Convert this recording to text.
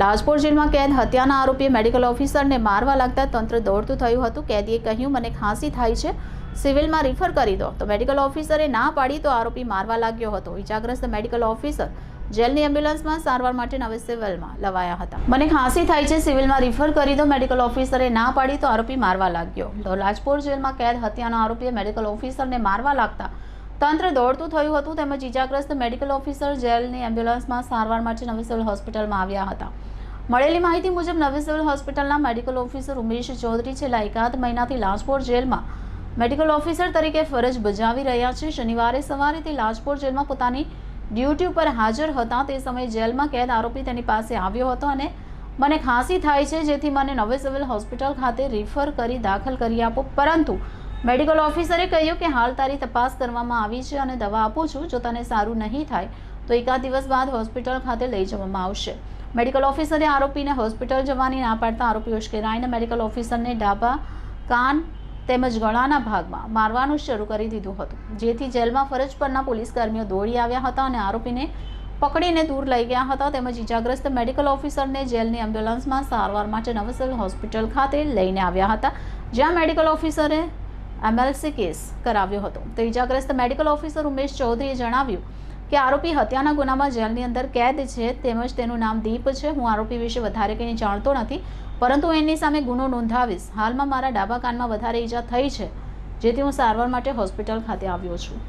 લાજપોર જેલમાં કેદ હત્યાના આરોપીએ મેડિકલ ઓફિસરને મારવા લાગતા તંત્ર દોડતું થયું હતું. કેદીએ કહ્યું, મને ખાંસી થાય છે, સિવિલમાં રિફર કરી દો. તો મેડિકલ ઓફિસરે ના પાડી તો આરોપી મારવા લાગ્યો હતો. ઇજાગ્રસ્ત મેડિકલ ઓફિસર જેલની એમ્બ્યુલન્સમાં સારવાર માટે નવે સિવિલમાં લવાયા હતા. મને ખાંસી થાય છે, સિવિલમાં રિફર કરી દો. મેડિકલ ઓફિસરે ના પાડી તો આરોપી મારવા લાગ્યો. તો લાજપોર જેલમાં કેદ હત્યાના આરોપીએ મેડિકલ ઓફિસરને મારવા લાગતા તંત્ર દોડતું થયું હતું. તેમજ ઇજાગ્રસ્ત મેડિકલ ઓફિસર જેલની એમ્બ્યુલન્સમાં સારવાર માટે નવી સિવિલ હોસ્પિટલમાં આવ્યા હતા. મળેલી માહિતી મુજબ નવી સિવિલ હોસ્પિટલના મેડિકલ ઓફિસર ઉમેશ ચૌધરી છેલ્લા એકાદ મહિનાથી લાજપોર જેલમાં મેડિકલ ઓફિસર તરીકે ફરજ બજાવી રહ્યા છે. શનિવારે સવારે તે લાજપોર જેલમાં પોતાની ડ્યુટી ઉપર હાજર હતા. તે સમયે જેલમાં કેદ આરોપી તેની પાસે આવ્યો હતો અને મને ખાંસી થાય છે, જેથી મને નવી સિવિલ હોસ્પિટલ ખાતે રિફર કરી દાખલ કરી આપો. પરંતુ મેડિકલ ઓફિસરે કહ્યું કે હાલ તારી તપાસ કરવામાં આવી છે અને દવા આપું છું, જો તને સારું નહીં થાય, તો એકાદ દિવસ બાદ હોસ્પિટલ ખાતે લઈ જવામાં આવશે. મેડિકલ ઓફિસરે આરોપીને હોસ્પિટલ જવાની ના પાડતા આરોપી ઉશ્કેરાઈને મેડિકલ ઓફિસરને ડાબા કાન તેમજ ગળાના ભાગમાં મારવાનું શરૂ કરી દીધું હતું. જેથી જેલમાં ફરજ પરના પોલીસ કર્મીઓ દોડી આવ્યા હતા અને આરોપીને પકડીને દૂર લઈ ગયા હતા. તેમજ ઇજાગ્રસ્ત મેડિકલ ઓફિસરને જેલની એમ્બ્યુલન્સમાં સારવાર માટે નવસલ હોસ્પિટલ ખાતે લઈને આવ્યા હતા. જ્યાં મેડિકલ ઓફિસરે એમએલસી કેસ કરાવ્યો હતો. તો ઇજાગ્રસ્ત મેડિકલ ઓફિસર ઉમેશ ચૌધરીએ જણાવ્યું કે આરોપી હત્યાના ગુનામાં જેલની અંદર કેદ છે, તેમજ તેનું નામ દીપ છે. હું આરોપી વિશે વધારે કંઈ જાણતો નથી, પરંતુ એની સામે ગુનો નોંધાવીશ. હાલમાં મારા ડાબા કાનમાં વધારે ઈજા થઈ છે, જેથી હું સારવાર માટે હોસ્પિટલ ખાતે આવ્યો છું.